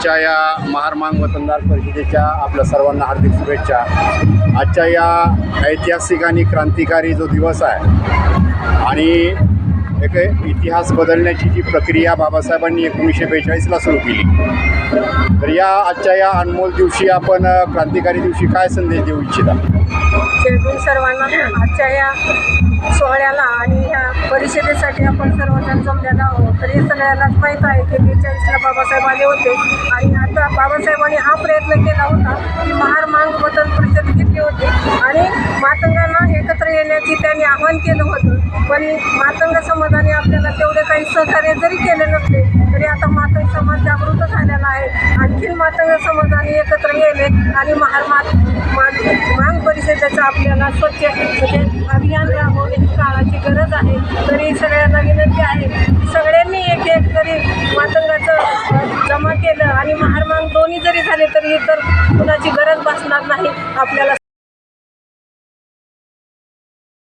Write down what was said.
आजच्या या महारमांग वतनदार परिषदेच्या आपल्या सर्वांना हार्दिक शुभेच्छा. आजच्या या ऐतिहासिक आणि क्रांतिकारी जो दिवस आहे आणि एक इतिहास बदलण्याची जी प्रक्रिया बाबासाहेबांनी एकोणीसशे बेचाळीसला सुरू केली. तर या आजच्या या अनमोल दिवशी आपण क्रांतिकारी दिवशी काय संदेश देऊ इच्छिता? सर्वांना आजच्या या सोहळ्याला आणि या परिषदेसाठी आपण सर्वजण जमलेला आहोत. तर हे सगळ्यांनाच माहीत आहे की बाबासाहेब आले होते. आणि आता बाबासाहेबांनी हा प्रयत्न केला होता की महार मांग बदल परिषद घेतली होती. आणि मातंगांना एकत्र येण्याची त्यांनी आवाहन केलं होतं. पण मातंग समाजाने आपल्याला तेवढे काही सहकार्य जरी केले नसले तरी आता मातंग समाज जागृत झालेला आहे. आणखीन मातंग समाजाने एकत्र येणे आणि महार मात मान मांग परिषदेचं आपल्याला स्वच्छ म्हणजे अभियान ही काळाची गरज आहे. तरी केलं आणि महारमांग दोन्ही जरी झाले तरी तर कुणाची गरज भासणार नाही. आपल्याला